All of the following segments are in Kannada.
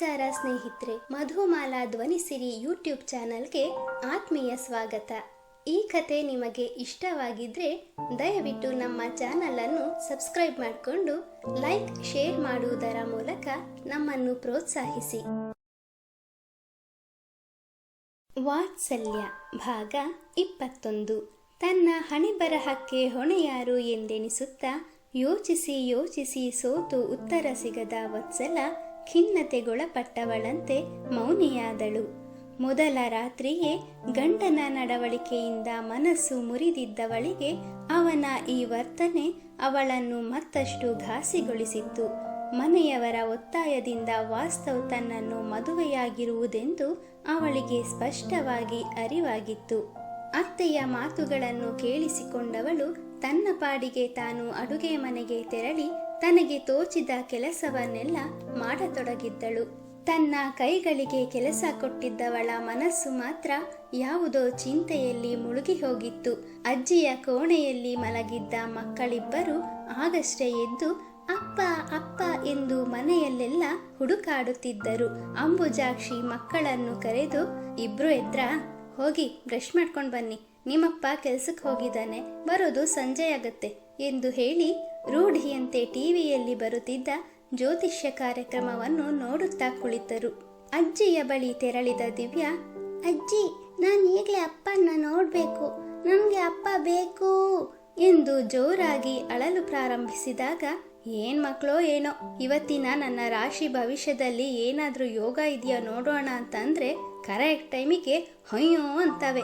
ನಮಸ್ಕಾರ ಸ್ನೇಹಿತರೆ, ಮಧುಮಾಲಾ ಧ್ವನಿಸಿರಿ ಯೂಟ್ಯೂಬ್ ಚಾನಲ್ಗೆ ಆತ್ಮೀಯ ಸ್ವಾಗತ. ಈ ಕತೆ ನಿಮಗೆ ಇಷ್ಟವಾಗಿದ್ರೆ ದಯವಿಟ್ಟು ನಮ್ಮ ಚಾನಲ್ ಅನ್ನು ಸಬ್ಸ್ಕ್ರೈಬ್ ಮಾಡಿಕೊಂಡು ಲೈಕ್, ಶೇರ್ ಮಾಡುವುದರ ಮೂಲಕ ನಮ್ಮನ್ನು ಪ್ರೋತ್ಸಾಹಿಸಿ. ವಾತ್ಸಲ್ಯ, ಭಾಗ ಇಪ್ಪತ್ತೊಂದು. ತನ್ನ ಹಣೆಬರಹಕ್ಕೆ ಹೊಣೆಯಾರು ಎಂದೆನಿಸುತ್ತಾ ಯೋಚಿಸಿ ಯೋಚಿಸಿ ಸೋತು ಉತ್ತರ ಸಿಗದ ವತ್ಸಲ ಖಿನ್ನತೆಗೊಳಪಟ್ಟವಳಂತೆ ಮೌನಿಯಾದಳು. ಮೊದಲ ರಾತ್ರಿಯೇ ಗಂಡನ ನಡವಳಿಕೆಯಿಂದ ಮನಸ್ಸು ಮುರಿದಿದ್ದವಳಿಗೆ ಅವನ ಈ ವರ್ತನೆ ಅವಳನ್ನು ಮತ್ತಷ್ಟು ಘಾಸಿಗೊಳಿಸಿತ್ತು. ಮನೆಯವರ ಒತ್ತಾಯದಿಂದ ವಾಸ್ತವ್ ತನ್ನನ್ನು ಮದುವೆಯಾಗಿರುವುದೆಂದು ಅವಳಿಗೆ ಸ್ಪಷ್ಟವಾಗಿ ಅರಿವಾಗಿತ್ತು. ಅತ್ತೆಯ ಮಾತುಗಳನ್ನು ಕೇಳಿಸಿಕೊಂಡವಳು ತನ್ನ ಪಾಡಿಗೆ ತಾನು ಅಡುಗೆ ಮನೆಗೆ ತೆರಳಿ ತನಗೆ ತೋಚಿದ ಕೆಲಸವನ್ನೆಲ್ಲ ಮಾಡತೊಡಗಿದ್ದಳು. ತನ್ನ ಕೈಗಳಿಗೆ ಕೆಲಸ ಕೊಟ್ಟಿದ್ದವಳ ಮನಸ್ಸು ಮಾತ್ರ ಯಾವುದೋ ಚಿಂತೆಯಲ್ಲಿ ಮುಳುಗಿ ಹೋಗಿತ್ತು. ಅಜ್ಜಿಯ ಕೋಣೆಯಲ್ಲಿ ಮಲಗಿದ್ದ ಮಕ್ಕಳಿಬ್ಬರು ಆಗಷ್ಟೇ ಎದ್ದು, ಅಪ್ಪ ಅಪ್ಪ ಎಂದು ಮನೆಯಲ್ಲೆಲ್ಲ ಹುಡುಕಾಡುತ್ತಿದ್ದರು. ಅಂಬುಜಾಕ್ಷಿ ಮಕ್ಕಳನ್ನು ಕರೆದು, ಇಬ್ರು ಎದ್ರ? ಹೋಗಿ, ಬ್ರಷ್ ಮಾಡ್ಕೊಂಡು ಬನ್ನಿ. ನಿಮ್ಮಪ್ಪ ಕೆಲ್ಸಕ್ಕೆ ಹೋಗಿದ್ದಾನೆ. ಬರೋದು ಸಂಜೆ ಆಗತ್ತೆ ಎಂದು ಹೇಳಿ ರೂಢಿಯಂತೆ ಟಿವಿಯಲ್ಲಿ ಬರುತ್ತಿದ್ದ ಜ್ಯೋತಿಷ್ಯ ಕಾರ್ಯಕ್ರಮವನ್ನು ನೋಡುತ್ತಾ ಕುಳಿತರು. ಅಜ್ಜಿಯ ಬಳಿ ತೆರಳಿದ ದಿವ್ಯಾ, ಅಜ್ಜಿ, ನಾನು ಈಗಲೇ ಅಪ್ಪನ್ನ ನೋಡಬೇಕು. ನನಗೆ ಅಪ್ಪ ಬೇಕು ಎಂದು ಜೋರಾಗಿ ಅಳಲು ಪ್ರಾರಂಭಿಸಿದಾಗ, ಏನ್ ಮಕ್ಕಳೋ ಏನೋ, ಇವತ್ತಿನ ನನ್ನ ರಾಶಿ ಭವಿಷ್ಯದಲ್ಲಿ ಏನಾದ್ರೂ ಯೋಗ ಇದೆಯಾ ನೋಡೋಣ ಅಂತಂದ್ರೆ ಕರೆಕ್ಟ್ ಟೈಮಿಗೆ ಹೊಯ್ಯೋ ಅಂತವೆ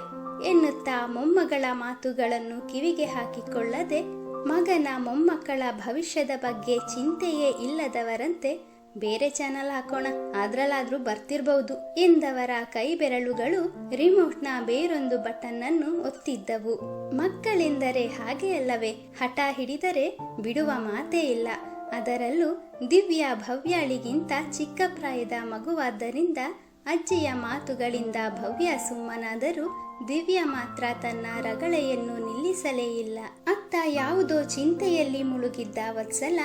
ಎನ್ನುತ್ತಾ ಮೊಮ್ಮಗಳ ಮಾತುಗಳನ್ನು ಕಿವಿಗೆ ಹಾಕಿಕೊಳ್ಳದೆ ಮಗನ ಮೊಮ್ಮಕ್ಕಳ ಭವಿಷ್ಯದ ಬಗ್ಗೆ ಚಿಂತೆಯೇ ಇಲ್ಲದವರಂತೆ ಬೇರೆ ಚಾನಲ್ ಹಾಕೋಣ. ಅದ್ರಲ್ಲಾದ್ರೂ ಬರ್ತಿರ್ಬಹುದು ಎಂದವರ ಕೈ ಬೆರಳುಗಳು ರಿಮೋಟ್ನ ಬೇರೊಂದು ಬಟನ್ ಅನ್ನು ಒತ್ತಿದ್ದವು. ಮಕ್ಕಳೆಂದರೆ ಹಾಗೆ ಅಲ್ಲವೇ? ಹಠ ಹಿಡಿದರೆ ಬಿಡುವ ಮಾತೇ ಇಲ್ಲ. ಅದರಲ್ಲೂ ದಿವ್ಯ ಭವ್ಯಾಳಿಗಿಂತ ಚಿಕ್ಕ ಪ್ರಾಯದ ಮಗುವಾದ್ದರಿಂದ ಅಜ್ಜಿಯ ಮಾತುಗಳಿಂದ ಭವ್ಯ ಸುಮ್ಮನಾದರೂ ದಿವ್ಯ ಮಾತ್ರ ತನ್ನ ರಗಳೆಯನ್ನು ನಿಲ್ಲಿಸಲೇ ಇಲ್ಲ. ಅತ್ತ ಯಾವುದೋ ಚಿಂತೆಯಲ್ಲಿ ಮುಳುಗಿದ್ದ ವತ್ಸಲ,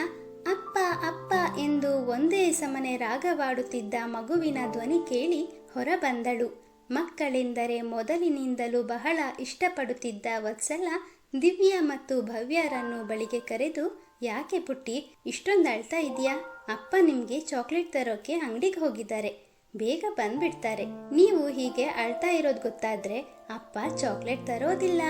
ಅಪ್ಪ ಅಪ್ಪ ಎಂದು ಒಂದೇ ಸಮನೆ ರಾಗವಾಡುತ್ತಿದ್ದ ಮಗುವಿನ ಧ್ವನಿ ಕೇಳಿ ಹೊರಬಂದಳು. ಮಕ್ಕಳೆಂದರೆ ಮೊದಲಿನಿಂದಲೂ ಬಹಳ ಇಷ್ಟಪಡುತ್ತಿದ್ದ ವತ್ಸಲ, ದಿವ್ಯ ಮತ್ತು ಭವ್ಯರನ್ನು ಬಳಿಗೆ ಕರೆದು, ಯಾಕೆ ಪುಟ್ಟಿ, ಇಷ್ಟೊಂದು ಅಳ್ತಾ ಇದೆಯಾ ಅಪ್ಪ ನಿಮಗೆ ಚಾಕ್ಲೇಟ್ ತರೋಕೆ ಅಂಗಡಿಗೆ ಹೋಗಿದ್ದಾರೆ. ಬೇಗ ಬಂದ್ಬಿಡ್ತಾರೆ. ನೀವು ಹೀಗೆ ಅಳ್ತಾ ಇರೋದು ಗೊತ್ತಾದ್ರೆ ಅಪ್ಪ ಚಾಕ್ಲೇಟ್ ತರೋದಿಲ್ಲ.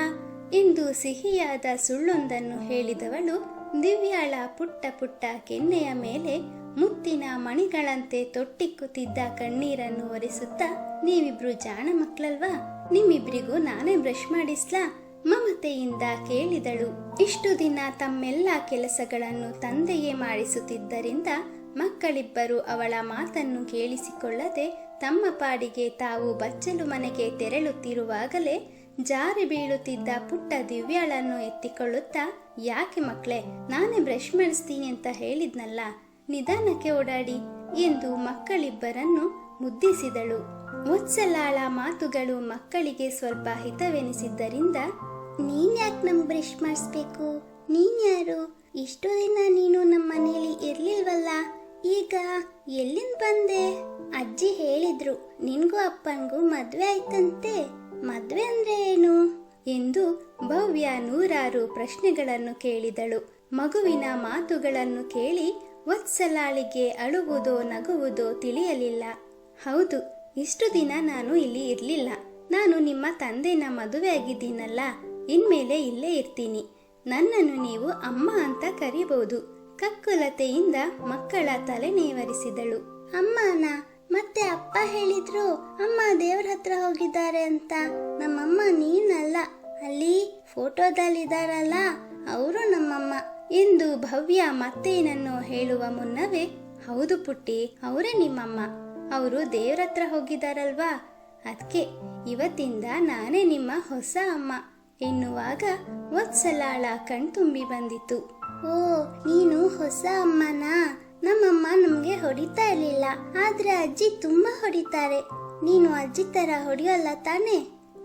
ಎಂದು ಸಿಹಿಯಾದ ಸುಳ್ಳೊಂದನ್ನು ಹೇಳಿದವಳು ದಿವ್ಯಾಳ ಪುಟ್ಟ ಪುಟ್ಟ ಕೆನ್ನೆಯ ಮೇಲೆ ಮುತ್ತಿನ ಮಣಿಗಳಂತೆ ತೊಟ್ಟಿಕ್ಕುತ್ತಿದ್ದ ಕಣ್ಣೀರನ್ನು ಒರೆಸುತ್ತಾ, ನೀವಿಬ್ರು ಜಾಣ ಮಕ್ಕಳಲ್ವಾ ನಿಮ್ಮಿಬ್ರಿಗೂ ನಾನೇ ಬ್ರಷ್ ಮಾಡಿಸ್ಲಾ? ಮಮತೆಯಿಂದ ಕೇಳಿದಳು. ಇಷ್ಟು ದಿನ ತಮ್ಮೆಲ್ಲ ಕೆಲಸಗಳನ್ನು ತಂದೆಯೇ ಮಾಡಿಸುತ್ತಿದ್ದರಿಂದ ಮಕ್ಕಳಿಬ್ಬರು ಅವಳ ಮಾತನ್ನು ಕೇಳಿಸಿಕೊಳ್ಳದೆ ತಮ್ಮ ಪಾಡಿಗೆ ತಾವು ಬಚ್ಚಲು ಮನೆಗೆ ತೆರಳುತ್ತಿರುವಾಗಲೇ ಜಾರಿ ಬೀಳುತ್ತಿದ್ದ ಪುಟ್ಟ ದಿವ್ಯಾಳನ್ನು ಎತ್ತಿಕೊಳ್ಳುತ್ತಾ, ಯಾಕೆ ಮಕ್ಕಳೇ, ನಾನೇ ಬ್ರಷ್ ಮಾಡಿಸ್ತೀನಿ ಅಂತ ಹೇಳಿದ್ನಲ್ಲ, ನಿಧಾನಕ್ಕೆ ಓಡಾಡಿ ಎಂದು ಮಕ್ಕಳಿಬ್ಬರನ್ನು ಮುದ್ದಿಸಿದಳು. ಮುಚ್ಚಲಾಳ ಮಾತುಗಳು ಮಕ್ಕಳಿಗೆ ಸ್ವಲ್ಪ ಹಿತವೆನಿಸಿದ್ದರಿಂದ ನೀನ್ ಯಾಕೆ ನಮ್ ಬ್ರಷ್ ಮಾಡಿಸ್ಬೇಕು? ನೀನ್ ಯಾರು? ಇಷ್ಟು ದಿನ ನೀನು ನಮ್ಮ ಮನೆಯಲ್ಲಿ ಇರ್ಲಿಲ್ವಲ್ಲ? ಈಗ ಎಲ್ಲಿಂದ ಬಂದೆ? ಅಜ್ಜಿ ಹೇಳಿದ್ರು, ನಿನ್ಗೂ ಅಪ್ಪನ್ಗೂ ಮದ್ವೆ ಆಯ್ತಂತೆ. ಮದ್ವೆ ಅಂದ್ರೆ ಏನು? ಎಂದು ಭವ್ಯ ನೂರಾರು ಪ್ರಶ್ನೆಗಳನ್ನು ಕೇಳಿದಳು. ಮಗುವಿನ ಮಾತುಗಳನ್ನು ಕೇಳಿ ವತ್ಸಲಾಳಿಗೆ ಅಳುವುದೋ ನಗುವುದೋ ತಿಳಿಯಲಿಲ್ಲ. ಹೌದು, ಇಷ್ಟು ದಿನ ನಾನು ಇಲ್ಲಿ ಇರ್ಲಿಲ್ಲ. ನಾನು ನಿಮ್ಮ ತಂದೆನ ಮದುವೆ ಆಗಿದ್ದೀನಲ್ಲ ಇನ್ಮೇಲೆ ಇಲ್ಲೇ ಇರ್ತೀನಿ. ನನ್ನನ್ನು ನೀವು ಅಮ್ಮ ಅಂತ ಕರಿಬಹುದು. ಕಕ್ಕುಲತೆಯಿಂದ ಮಕ್ಕಳ ತಲೆ ನೇವರಿಸಿದಳು. ಅಮ್ಮನ, ಮತ್ತೆ ಅಪ್ಪ ಹೇಳಿದ್ರು, ಅಮ್ಮ ದೇವ್ರ ಹತ್ರ ಹೋಗಿದ್ದಾರೆ ಅಂತ. ನಮ್ಮಮ್ಮ ನೀನಲ್ಲ. ಅಲ್ಲಿ ಫೋಟೋದಲ್ಲಿದ್ದಾರಲ್ಲ. ಅವರು ನಮ್ಮಮ್ಮ. ಎಂದು ಭವ್ಯ ಮತ್ತೇನನ್ನು ಹೇಳುವ ಮುನ್ನವೇ, ಹೌದು ಪುಟ್ಟಿ, ಅವರೇ ನಿಮ್ಮಮ್ಮ. ಅವರು ದೇವ್ರ ಹತ್ರ ಹೋಗಿದ್ದಾರಲ್ವಾ? ಅದಕ್ಕೆ ಇವತ್ತಿಂದ ನಾನೇ ನಿಮ್ಮ ಹೊಸ ಅಮ್ಮ. ಎನ್ನುವಾಗ ವತ್ಸಲಾಳ ಕಣ್ತುಂಬಿ ಬಂದಿತು. ಓ, ನೀನು ಹೊಸ ಅಮ್ಮನ? ನಮ್ಮಮ್ಮ ನಮ್ಗೆ ಹೊಡಿತಾ ಇರಲಿಲ್ಲ, ಆದ್ರೆ ಅಜ್ಜಿ ತುಂಬಾ ಹೊಡಿತಾರೆ. ನೀನು ಅಜ್ಜಿ ತರ ಹೊಡೆಯೋಲ್ಲ ತಾನೆ?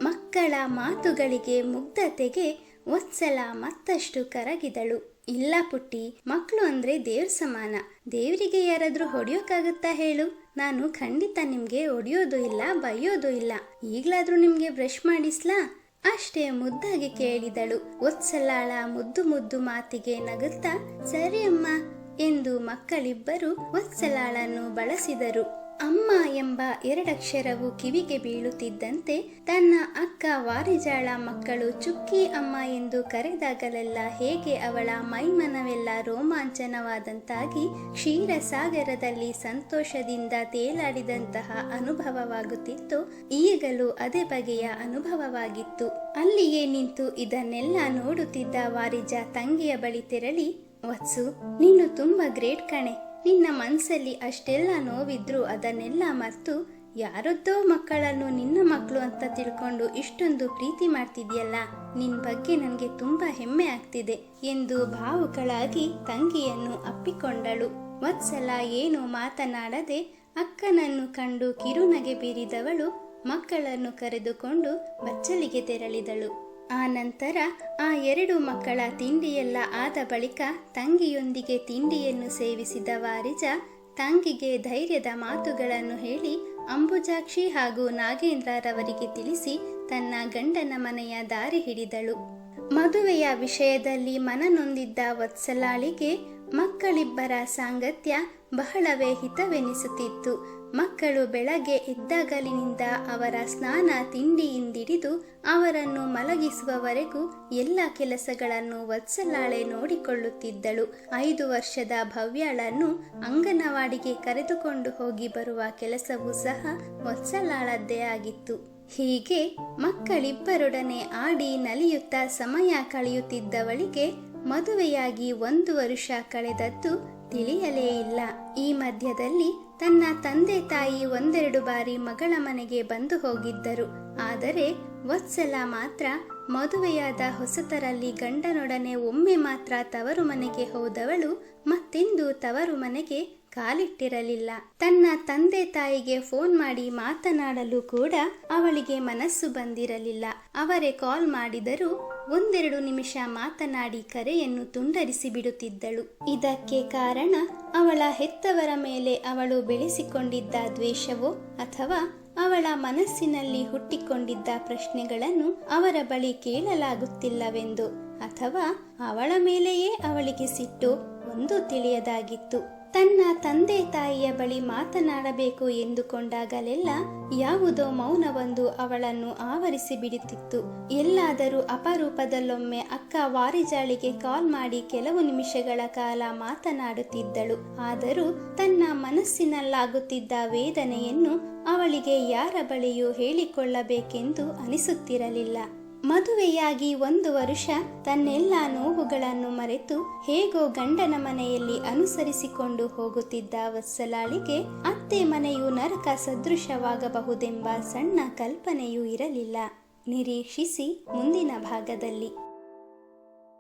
ಮಕ್ಕಳ ಮಾತುಗಳಿಗೆ ಮುಗ್ಧತೆಗೆ ವತ್ಸಲ ಮತ್ತಷ್ಟು ಕರಗಿದಳು. ಇಲ್ಲ ಪುಟ್ಟಿ ಮಕ್ಕಳು ಅಂದ್ರೆ ದೇವ್ರ ಸಮಾನ. ದೇವರಿಗೆ ಯಾರಾದ್ರೂ ಹೊಡಿಯೋಕ್ಕಾಗತ್ತಾ ಹೇಳು. ನಾನು ಖಂಡಿತ ನಿಮ್ಗೆ ಹೊಡಿಯೋದು ಇಲ್ಲ, ಬೈಯೋದು ಇಲ್ಲ. ಈಗ್ಲಾದ್ರೂ ನಿಮ್ಗೆ ಬ್ರಷ್ ಮಾಡಿಸ್ಲಾ? ಅಷ್ಟೇ ಮುದ್ದಾಗಿ ಕೇಳಿದಳು. ಒತ್ಸಲಾಳ ಮುದ್ದು ಮುದ್ದು ಮಾತಿಗೆ ನಗುತ್ತಾ ಸರಿ ಅಮ್ಮ ಎಂದು ಮಕ್ಕಳಿಬ್ಬರು ಒತ್ಸಲಾಳನ್ನು ಬಳಸಿದರು. ಅಮ್ಮ ಎಂಬ ಎರಡಕ್ಷರವು ಕಿವಿಗೆ ಬೀಳುತ್ತಿದ್ದಂತೆ ತನ್ನ ಅಕ್ಕ ವಾರಿಜಾಳ ಮಕ್ಕಳು ಚುಕ್ಕಿ ಅಮ್ಮ ಎಂದು ಕರೆದಾಗಲೆಲ್ಲ ಹೇಗೆ ಅವಳ ಮೈಮನವೆಲ್ಲ ರೋಮಾಂಚನವಾದಂತಾಗಿ ಕ್ಷೀರಸಾಗರದಲ್ಲಿ ಸಂತೋಷದಿಂದ ತೇಲಾಡಿದಂತಹ ಅನುಭವವಾಗುತ್ತಿತ್ತು, ಈಗಲೂ ಅದೇ ಬಗೆಯ ಅನುಭವವಾಗಿತ್ತು. ಅಲ್ಲಿಯೇ ನಿಂತು ಇದನ್ನೆಲ್ಲ ನೋಡುತ್ತಿದ್ದ ವಾರಿಜಾ ತಂಗಿಯ ಬಳಿ ತೆರಳಿ, ವತ್ಸು, ನೀನು ತುಂಬಾ ಗ್ರೇಟ್ ಕಣೆ. ನಿನ್ನ ಮನಸ್ಸಲ್ಲಿ ಅಷ್ಟೆಲ್ಲ ನೋವಿದ್ರು ಅದನ್ನೆಲ್ಲ ಮರೆತು ಯಾರದ್ದೋ ಮಕ್ಕಳನ್ನು ನಿನ್ನ ಮಕ್ಕಳು ಅಂತ ತಿಳ್ಕೊಂಡು ಇಷ್ಟೊಂದು ಪ್ರೀತಿ ಮಾಡ್ತಿದ್ಯಲ್ಲ ನಿನ್ ಬಗ್ಗೆ ನನಗೆ ತುಂಬಾ ಹೆಮ್ಮೆ ಆಗ್ತಿದೆ ಎಂದು ಭಾವುಕಳಾಗಿ ತಂಗಿಯನ್ನು ಅಪ್ಪಿಕೊಂಡಳು. ಮತ್ಸಲ ಏನು ಮಾತನಾಡದೆ ಅಕ್ಕನನ್ನು ಕಂಡು ಕಿರುನಗೆ ಬೀರಿದವಳು ಮಕ್ಕಳನ್ನು ಕರೆದುಕೊಂಡು ಬಚ್ಚಲಿಗೆ ತೆರಳಿದಳು. ಆ ನಂತರ ಆ ಎರಡು ಮಕ್ಕಳ ತಿಂಡಿಯೆಲ್ಲ ಆದ ಬಳಿಕ ತಂಗಿಯೊಂದಿಗೆ ತಿಂಡಿಯನ್ನು ಸೇವಿಸಿದ ವಾರಿಜ ತಂಗಿಗೆ ಧೈರ್ಯದ ಮಾತುಗಳನ್ನು ಹೇಳಿ ಅಂಬುಜಾಕ್ಷಿ ಹಾಗೂ ನಾಗೇಂದ್ರರವರಿಗೆ ತಿಳಿಸಿ ತನ್ನ ಗಂಡನ ಮನೆಯ ದಾರಿ ಹಿಡಿದಳು. ಮದುವೆಯ ವಿಷಯದಲ್ಲಿ ಮನನೊಂದಿದ್ದ ವತ್ಸಲಾಳಿಗೆ ಮಕ್ಕಳಿಬ್ಬರ ಸಾಂಗತ್ಯ ಬಹಳವೇ ಹಿತವೆನಿಸುತ್ತಿತ್ತು. ಮಕ್ಕಳು ಬೆಳಗ್ಗೆ ಎದ್ದಾಗಲಿನಿಂದ ಅವರ ಸ್ನಾನ ತಿಂಡಿಯಿಂದಿಡಿದು ಅವರನ್ನು ಮಲಗಿಸುವವರೆಗೂ ಎಲ್ಲ ಕೆಲಸಗಳನ್ನು ವತ್ಸಲಾಳೆ ನೋಡಿಕೊಳ್ಳುತ್ತಿದ್ದಳು. ಐದು ವರ್ಷದ ಭವ್ಯಾಳನ್ನು ಅಂಗನವಾಡಿಗೆ ಕರೆದುಕೊಂಡು ಹೋಗಿ ಬರುವ ಕೆಲಸವೂ ಸಹ ವತ್ಸಲಾಳದ್ದೇ ಆಗಿತ್ತು. ಹೀಗೆ ಮಕ್ಕಳಿಬ್ಬರೊಡನೆ ಆಡಿ ನಲಿಯುತ್ತಾ ಸಮಯ ಕಳೆಯುತ್ತಿದ್ದವಳಿಗೆ ಮದುವೆಯಾಗಿ ಒಂದು ವರುಷ ಕಳೆದದ್ದು ತಿಳಿಯಲೇ ಇಲ್ಲ. ಈ ಮಧ್ಯದಲ್ಲಿ ತನ್ನ ತಂದೆ ತಾಯಿ ಒಂದೆರಡು ಬಾರಿ ಮಗಳ ಮನೆಗೆ ಬಂದು ಹೋಗಿದ್ದರು. ಆದರೆ ವತ್ಸಲ ಮಾತ್ರ ಮದುವೆಯಾದ ಹೊಸತರಲ್ಲಿ ಗಂಡನೊಡನೆ ಒಮ್ಮೆ ಮಾತ್ರ ತವರು ಮನೆಗೆ ಹೋದವಳು, ಮತ್ತೆಂದು ತವರು ಮನೆಗೆ ಕಾಲಿಟ್ಟಿರಲಿಲ್ಲ. ತನ್ನ ತಂದೆ ತಾಯಿಗೆ ಫೋನ್ ಮಾಡಿ ಮಾತನಾಡಲು ಕೂಡ ಅವಳಿಗೆ ಮನಸ್ಸು ಬಂದಿರಲಿಲ್ಲ. ಅವರೇ ಕಾಲ್ ಮಾಡಿದರೂ ಒಂದೆರಡು ನಿಮಿಷ ಮಾತನಾಡಿ ಕರೆಯನ್ನು ತುಂಡರಿಸಿ ಬಿಡುತ್ತಿದ್ದಳು. ಇದಕ್ಕೆ ಕಾರಣ ಅವಳ ಹೆತ್ತವರ ಮೇಲೆ ಅವಳು ಬೆಳೆಸಿಕೊಂಡಿದ್ದ ದ್ವೇಷವೋ ಅಥವಾ ಅವಳ ಮನಸ್ಸಿನಲ್ಲಿ ಹುಟ್ಟಿಕೊಂಡಿದ್ದ ಪ್ರಶ್ನೆಗಳನ್ನು ಅವರ ಬಳಿ ಕೇಳಲಾಗುತ್ತಿಲ್ಲವೆಂದು ಅಥವಾ ಅವಳ ಮೇಲೆಯೇ ಅವಳಿಗೆ ಸಿಟ್ಟು ಒಂದು ತಿಳಿಯದಾಗಿತ್ತು. ತನ್ನ ತಂದೆ ತಾಯಿಯ ಬಳಿ ಮಾತನಾಡಬೇಕು ಎಂದುಕೊಂಡಾಗಲೆಲ್ಲ ಯಾವುದೋ ಮೌನವೊಂದು ಅವಳನ್ನು ಆವರಿಸಿ ಬಿಡುತ್ತಿತ್ತು. ಎಲ್ಲಾದರೂ ಅಪರೂಪದಲ್ಲೊಮ್ಮೆ ಅಕ್ಕ ವಾರಿಜಾಳಿಗೆ ಕಾಲ್ ಮಾಡಿ ಕೆಲವು ನಿಮಿಷಗಳ ಕಾಲ ಮಾತನಾಡುತ್ತಿದ್ದಳು. ಆದರೂ ತನ್ನ ಮನಸ್ಸಿನಲ್ಲಾಗುತ್ತಿದ್ದ ವೇದನೆಯನ್ನು ಅವಳಿಗೆ ಯಾರ ಬಳಿಯೂ ಹೇಳಿಕೊಳ್ಳಬೇಕೆಂದು ಅನಿಸುತ್ತಿರಲಿಲ್ಲ. ಮದುವೆಯಾಗಿ ಒಂದು ವರುಷ ತನ್ನೆಲ್ಲ ನೋವುಗಳನ್ನು ಮರೆತು ಹೇಗೋ ಗಂಡನ ಮನೆಯಲ್ಲಿ ಅನುಸರಿಸಿಕೊಂಡು ಹೋಗುತ್ತಿದ್ದ ವತ್ಸಲಾಳಿಗೆ ಅತ್ತೆ ಮನೆಯು ನರಕ ಸದೃಶವಾಗಬಹುದೆಂಬ ಸಣ್ಣ ಕಲ್ಪನೆಯೂ ಇರಲಿಲ್ಲ. ನಿರೀಕ್ಷಿಸಿ ಮುಂದಿನ ಭಾಗದಲ್ಲಿ.